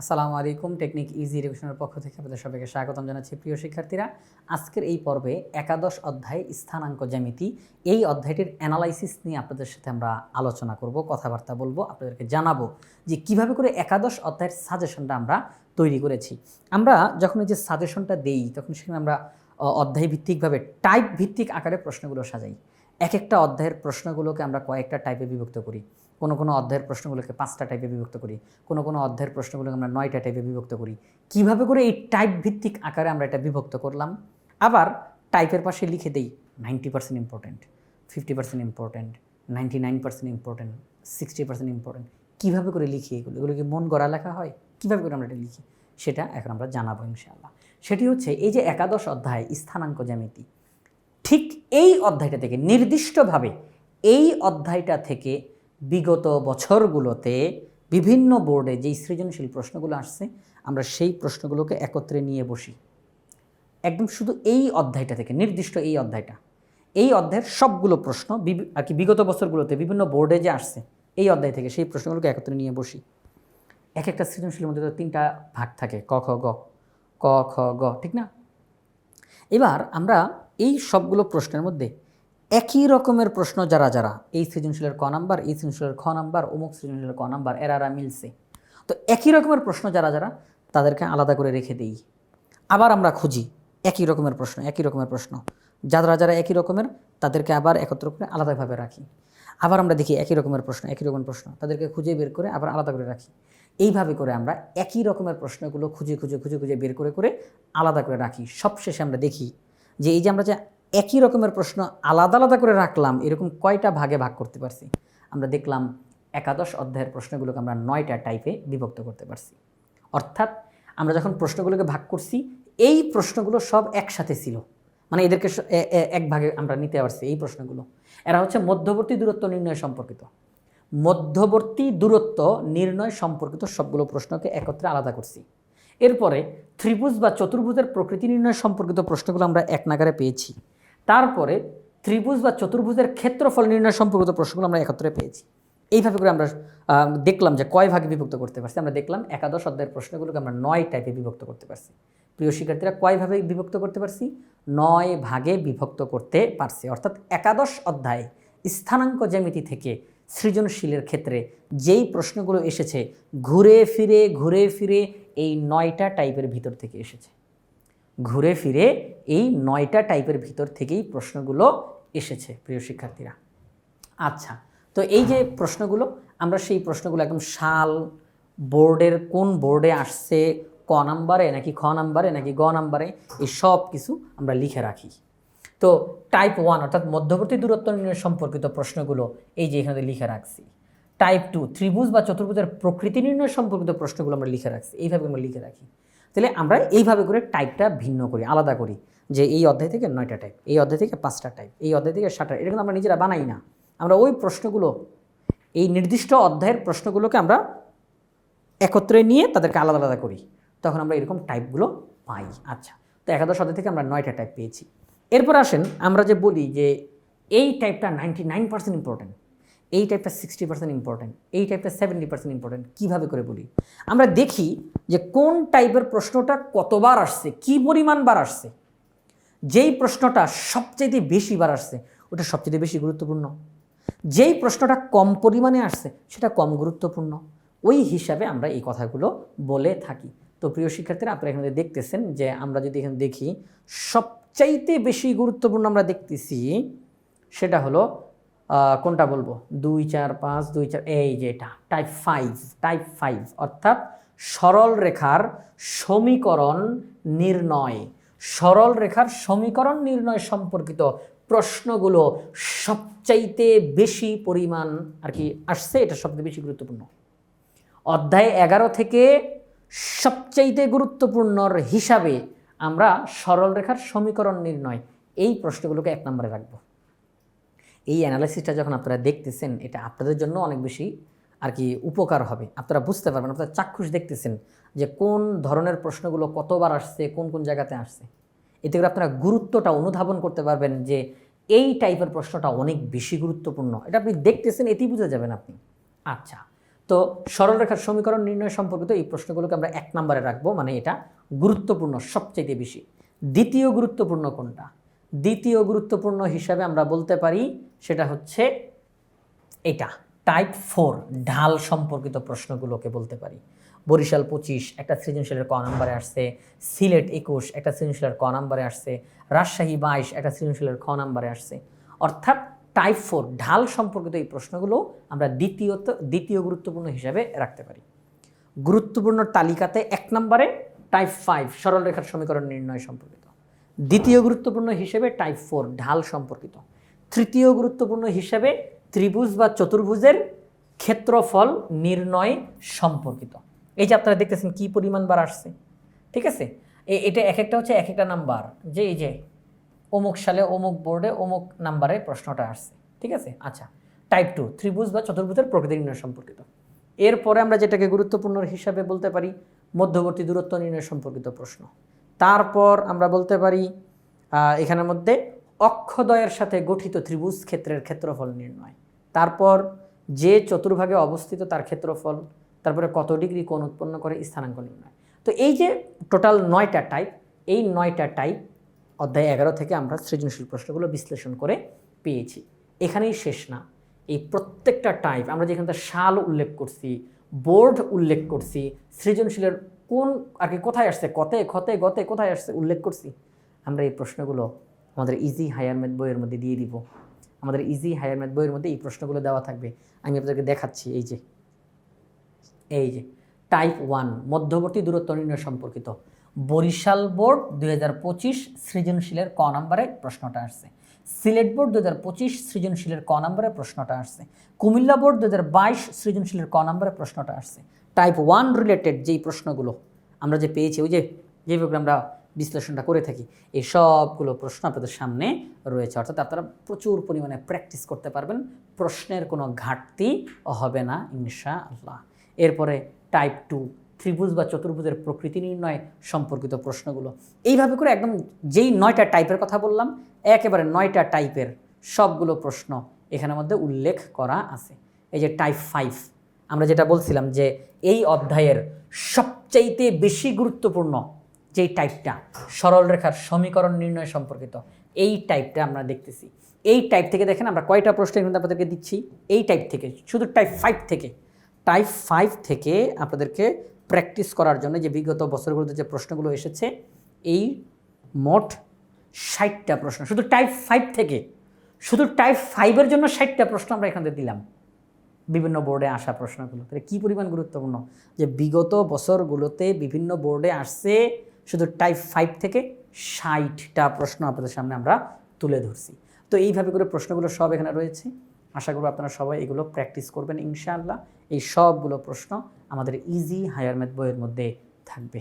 আসসালামু আলাইকুম, technique easy রিভিশনের পক্ষ থেকে আপনাদের সবাইকে স্বাগতম জানাচ্ছি প্রিয় শিক্ষার্থীরা। আজকের এই পর্বে একাদশ অধ্যায় স্থানাঙ্ক জ্যামিতি। এই অধ্যায়টির অ্যানালাইসিস নিয়ে আপনাদের সাথে আমরা আলোচনা করব, কথাবার্তা বলব, আপনাদেরকে জানাব যে কীভাবে করে একাদশ অধ্যায়ের সাজেশনটা আমরা তৈরি করেছি। আমরা যখন এই যে সাজেশনটা দেই, তখন সেখানে আমরা অধ্যায় ভিত্তিকভাবে টাইপ ভিত্তিক আকারে প্রশ্নগুলো সাজাই। এক একটা অধ্যায়ের প্রশ্নগুলোকে আমরা কয়েকটা টাইপে বিভক্ত করি। কোনো কোনো অধ্যায়ের প্রশ্নগুলোকে পাঁচটা টাইপে বিভক্ত করি, কোনো কোনো অধ্যায়ের প্রশ্নগুলোকে আমরা নয়টা টাইপে বিভক্ত করি। কীভাবে করে এই টাইপ ভিত্তিক আকারে আমরা এটা বিভক্ত করলাম? আবার টাইপের পাশে লিখে দেই ninety percent important fifty percent important ninety nine percent important sixty percent important কীভাবে করে লিখি এগুলো? এগুলো কি মন গড়া লেখা হয়? কীভাবে করে আমরা এটা লিখি? সেটা এখন আমরা জানাব ইনশাআল্লাহ। সেটি হচ্ছে এই যে একাদশ অধ্যায়, স্থানাঙ্ক জ্যামিতি। ঠিক এই অধ্যায়টা থেকে নির্দিষ্টভাবে এই অধ্যায়টা থেকে বিগত বছরগুলোতে বিভিন্ন বোর্ডে যেই সৃজনশীল প্রশ্নগুলো আসছে, আমরা সেই প্রশ্নগুলোকে একত্রে নিয়ে বসি। একদম শুধু এই অধ্যায়টা থেকে, নির্দিষ্ট এই অধ্যায়টা। এই অধ্যায়ের সবগুলো প্রশ্ন আর কি বিগত বছরগুলোতে বিভিন্ন বোর্ডে যে আসছে, এই অধ্যায় থেকে সেই প্রশ্নগুলোকে একত্রে নিয়ে বসি। এক একটা সৃজনশীলের মধ্যে তো তিনটা ভাগ থাকে, ক, খ, গ। ক, খ, গ, ঠিক না? এবার আমরা এই সবগুলো প্রশ্নের মধ্যে একই রকমের প্রশ্ন যারা যারা, এই সৃজনশীলের ক নাম্বার, এই সৃজনশীলের খ নাম্বার, অমুক সৃজনশীলের ক নাম্বার এরারা মিলছে। তো একই রকমের প্রশ্ন যারা যারা, তাদেরকে আলাদা করে রেখে দিই। আবার আমরা খুঁজি একই রকমের প্রশ্ন, একই রকমের প্রশ্ন। যারা যারা একই রকমের, তাদেরকে আবার একত্র করে আলাদাভাবে রাখি। আবার আমরা দেখি একই রকমের প্রশ্ন, একই রকমের প্রশ্ন, তাদেরকে খুঁজে বের করে আবার আলাদা করে রাখি। এইভাবে করে আমরা একই রকমের প্রশ্নগুলো খুঁজে খুঁজে খুঁজে খুঁজে বের করে করে আলাদা করে রাখি। সবশেষে আমরা দেখি যে এই যে আমরা যে একই রকমের প্রশ্ন আলাদা আলাদা করে রাখলাম, এরকম কয়টা ভাগে ভাগ করতে পারছি? আমরা দেখলাম একাদশ অধ্যায়ের প্রশ্নগুলোকে আমরা নয়টা টাইপে বিভক্ত করতে পারছি। অর্থাৎ আমরা যখন প্রশ্নগুলোকে ভাগ করছি, এই প্রশ্নগুলো সব একসাথে ছিল। মানে এদেরকে এক ভাগে আমরা নিতে পারছি এই প্রশ্নগুলো। এরা হচ্ছে মধ্যবর্তী দূরত্ব নির্ণয় সম্পর্কিত। মধ্যবর্তী দূরত্ব নির্ণয় সম্পর্কিত সবগুলো প্রশ্নকে একত্রে আলাদা করছি। এরপরে ত্রিভুজ বা চতুর্ভুজের প্রকৃতি নির্ণয় সম্পর্কিত প্রশ্নগুলো আমরা এক নাগারে পেয়েছি। তারপরে ত্রিভুজ বা চতুর্ভুজের ক্ষেত্রফল নির্ণয় সম্পর্কিত প্রশ্নগুলো আমরা একত্রে পেয়েছি। এইভাবে করে আমরা দেখলাম যে কয় ভাগে বিভক্ত করতে পারছি। আমরা দেখলাম একাদশ অধ্যায়ের প্রশ্নগুলোকে আমরা নয় টাইপে বিভক্ত করতে পারছি। প্রিয় শিক্ষার্থীরা কয়ভাবে বিভক্ত করতে পারছি? নয় ভাগে বিভক্ত করতে পারছি। অর্থাৎ একাদশ অধ্যায় স্থানাঙ্ক জ্যামিতি থেকে সৃজনশীলের ক্ষেত্রে যেই প্রশ্নগুলো এসেছে, ঘুরে ফিরে ঘুরে ফিরে এই নয়টা টাইপের ভিতর থেকে এসেছে। ঘুরে ফিরে এই নয়টা টাইপের ভিতর থেকেই প্রশ্নগুলো এসেছে, প্রিয় শিক্ষার্থীরা। আচ্ছা তো এই যে প্রশ্নগুলো, আমরা সেই প্রশ্নগুলো একদম সাল, বোর্ডের কোন বোর্ডে আসছে, ক নাম্বারে নাকি খ নাম্বারে নাকি গ নাম্বারে, এই সব কিছু আমরা লিখে রাখি। তো টাইপ ওয়ান অর্থাৎ মধ্যবর্তী দূরত্ব নির্ণয় সম্পর্কিত প্রশ্নগুলো এই যে এখানে লিখে রাখছি। টাইপ টু ত্রিভুজ বা চতুর্ভুজের প্রকৃতি নির্ণয় সম্পর্কিত প্রশ্নগুলো আমরা লিখে রাখছি। এইভাবে আমরা লিখে রাখি। তাহলে আমরা এইভাবে করে টাইপটা ভিন্ন করি, আলাদা করি। যে এই অধ্যায় থেকে নয়টা টাইপ এই অধ্যায় থেকে পাঁচটা টাইপ এই অধ্যায় থেকে সাতটা এটা কিন্তু আমরা নিজেরা বানাই না। আমরা ওই প্রশ্নগুলো, এই নির্দিষ্ট অধ্যায়ের প্রশ্নগুলোকে আমরা একত্রে নিয়ে তাদেরকে আলাদা আলাদা করি। তখন আমরা এরকম টাইপগুলো পাই। আচ্ছা তো একাদশ অধ্যায় থেকে আমরা নয়টা টাইপ পেয়েছি। এরপর আসেন, আমরা যে বলি যে এই টাইপটা নাইনটি নাইন পার্সেন্ট ইম্পর্টেন্ট এই টাইপটা সিক্সটি পার্সেন্ট ইম্পর্টেন্ট এই টাইপটা সেভেন্টি পার্সেন্ট ইম্পর্টেন্ট কীভাবে করে বলি? আমরা দেখি যে কোন টাইপের প্রশ্নটা কতবার আসছে, কি পরিমাণ বার আসছে? যেই প্রশ্নটা সবচেয়ে বেশি বার আসছে, ওটা সবচেয়ে বেশি গুরুত্বপূর্ণ। যেই প্রশ্নটা কম পরিমাণে আসছে, সেটা কম গুরুত্বপূর্ণ। ওই হিসাবে আমরা এই কথাগুলো বলে থাকি। তো প্রিয় শিক্ষার্থীরা, আপনারা এখানে দেখতেছেন যে আমরা যদি এখানে দেখি, সবচাইতে বেশি গুরুত্বপূর্ণ আমরা দেখতেছি, সেটা হলো কোনটা বলব? দুই, চার, পাঁচ, দুই, চার, এই যে এটা টাইপ ফাইভ টাইপ ফাইভ অর্থাৎ সরল রেখার সমীকরণ নির্ণয়। সরল রেখার সমীকরণ নির্ণয় সম্পর্কিত প্রশ্নগুলো সবচাইতে বেশি পরিমাণ আর কি আসছে, এটা সবচেয়ে বেশি গুরুত্বপূর্ণ। অধ্যায় এগারো থেকে সবচাইতে গুরুত্বপূর্ণর হিসাবে আমরা সরল রেখার সমীকরণ নির্ণয়, এই প্রশ্নগুলোকে এক নম্বরে রাখব। এই অ্যানালাইসিসটা যখন আপনারা দেখতেছেন, এটা আপনাদের জন্য অনেক বেশি আর কি উপকার হবে। আপনারা বুঝতে পারবেন, আপনারা চাক্ষুষ দেখতেছেন যে কোন ধরনের প্রশ্নগুলো কতবার আসছে, কোন কোন জায়গাতে আসছে। এতে করে আপনারা গুরুত্বটা অনুধাবন করতে পারবেন যে এই টাইপের প্রশ্নটা অনেক বেশি গুরুত্বপূর্ণ। এটা আপনি দেখতেছেন, এতেই বুঝে যাবেন আপনি। আচ্ছা তো সরলরেখার সমীকরণ নির্ণয় সম্পর্কিত এই প্রশ্নগুলোকে আমরা এক নম্বরে রাখব মানে এটা গুরুত্বপূর্ণ সবচেয়ে বেশি। দ্বিতীয় গুরুত্বপূর্ণ কোনটা? দ্বিতীয় গুরুত্বপূর্ণ হিসাবে আমরা বলতে পারি সেটা হচ্ছে এটা। টাইপ ফোর ঢাল সম্পর্কিত প্রশ্নগুলোকে বলতে পারি। বরিশাল পঁচিশ, একটা সৃজনশীলের ক নম্বরে আসছে। সিলেট একুশ, একটা সৃজনশীলের ক নম্বরে আসছে। রাজশাহী বাইশ, একটা সৃজনশীলের খ নম্বরে আসছে। অর্থাৎ টাইপ ফোর ঢাল সম্পর্কিত এই প্রশ্নগুলো আমরা দ্বিতীয়ত, দ্বিতীয় গুরুত্বপূর্ণ হিসাবে রাখতে পারি। গুরুত্বপূর্ণ তালিকাতে এক নম্বরে টাইপ ফাইভ সরলরেখার সমীকরণ নির্ণয় সম্পর্কিত। দ্বিতীয় গুরুত্বপূর্ণ হিসেবে টাইপ ফোর ঢাল সম্পর্কিত। তৃতীয় গুরুত্বপূর্ণ হিসাবে ত্রিভুজ বা চতুর্ভুজের ক্ষেত্রফল নির্ণয় সম্পর্কিত। এই যে আপনারা দেখতেছেন কি পরিমাণ বার আসছে, ঠিক আছে? এটা এক একটা হচ্ছে এক একটা নাম্বার। যে, এই যে, অমুক সালে অমুক বোর্ডে অমুক নাম্বারে প্রশ্নটা আসছে, ঠিক আছে? আচ্ছা টাইপ টু ত্রিভুজ বা চতুর্ভুজের প্রকৃতি নির্ণয় সম্পর্কিত। এরপরে আমরা যেটাকে গুরুত্বপূর্ণ হিসাবে বলতে পারি, মধ্যবর্তী দূরত্ব নির্ণয় সম্পর্কিত প্রশ্ন। তারপর আমরা বলতে পারি এখানের মধ্যে অক্ষদয়ের সাথে গঠিত ত্রিভুজ ক্ষেত্রের ক্ষেত্রফল নির্ণয়। তারপর যে চতুর্ভাগে অবস্থিত তার ক্ষেত্রফল, তারপরে কত ডিগ্রি কোণ উৎপন্ন করে স্থানাঙ্ক নির্ণয়। তো এই যে টোটাল নয়টা টাইপ, এই নয়টা টাইপ অধ্যায় এগারো থেকে আমরা সৃজনশীল প্রশ্নগুলো বিশ্লেষণ করে পেয়েছি। এখানেই শেষ না। এই প্রত্যেকটা টাইপ, আমরা যেখানটা সাল উল্লেখ করছি, বোর্ড উল্লেখ করছি, সৃজনশীলের কোন আর কি কোথায় আসছে, কতে ক্ষতে গতে কোথায় আসছে উল্লেখ করছি, আমরা এই প্রশ্নগুলো আমাদের ইজি হায়ার ম্যাথ বইয়ের মধ্যে দিয়ে দিব। আমাদের ইজি হায়ার ম্যাথ বইয়ের মধ্যে এই প্রশ্নগুলো দেওয়া থাকবে। আমি আপনাদেরকে দেখাচ্ছি, এই যে। এই যে টাইপ ওয়ান মধ্যবর্তী দূরত্ব নির্ণয় সম্পর্কিত। বরিশাল বোর্ড দুই হাজার পঁচিশ সৃজনশীলের ক নম্বরে প্রশ্নটা আসছে। সিলেট বোর্ড দু হাজার পঁচিশ সৃজনশীলের ক নম্বরে প্রশ্নটা আসছে। কুমিল্লা বোর্ড দু হাজার বাইশ সৃজনশীলের ক নম্বরে প্রশ্নটা আসছে। টাইপ ওয়ান রিলেটেড যেই প্রশ্নগুলো আমরা যে পেয়েছি, ওই যে যেভাবে আমরা বিশ্লেষণটা করে থাকি। এই সবগুলো প্রশ্ন আপনাদের সামনে রয়েছে। অর্থাৎ আপনারা প্রচুর পরিমাণে প্র্যাকটিস করতে পারবেন। প্রশ্নের কোনো ঘাটতি হবে না ইনশা আল্লাহ এরপরে টাইপ টু ত্রিভুজ বা চতুর্ভুজের প্রকৃতি নির্ণয় সম্পর্কিত প্রশ্নগুলো। এইভাবে করে একদম যেই নয়টা টাইপের কথা বললাম, একেবারে নয়টা টাইপের সবগুলো প্রশ্ন এখানের মধ্যে উল্লেখ করা আছে। এই যে টাইপ ফাইভ আমরা যেটা বলছিলাম যে এই অধ্যায়ের সবচাইতে বেশি গুরুত্বপূর্ণ যেই টাইপটা সরল রেখার সমীকরণ নির্ণয় সম্পর্কিত, এই টাইপটা আমরা দেখতেছি। এই টাইপ থেকে দেখেন আমরা কয়টা প্রশ্ন কিন্তু আপনাদেরকে দিচ্ছি। এই টাইপ থেকে, শুধু টাইপ ফাইভ থেকে। টাইপ ফাইভ থেকে আপনাদেরকে প্র্যাকটিস করার জন্য যে বিগত বছরগুলোতে যে প্রশ্নগুলো এসেছে, এই মোট ষাটটা প্রশ্ন, শুধু টাইপ ফাইভ থেকে, শুধু টাইপ ফাইভের জন্য ষাটটা প্রশ্ন আমরা এখানে দিলাম। বিভিন্ন বোর্ডে আসা প্রশ্নগুলো, তাহলে কী পরিমাণ গুরুত্বপূর্ণ? যে বিগত বছরগুলোতে বিভিন্ন বোর্ডে আসছে শুধু টাইপ ফাইভ থেকে ষাটটা প্রশ্ন আপনাদের সামনে আমরা তুলে ধরছি। তো এইভাবে করে প্রশ্নগুলো সব এখানে রয়েছে। আশা করব আপনারা সবাই এগুলো প্র্যাকটিস করবেন ইনশাআল্লাহ। এই সবগুলো প্রশ্ন আমাদের ইজি হায়ার ম্যাথ বইয়ের মধ্যে থাকবে।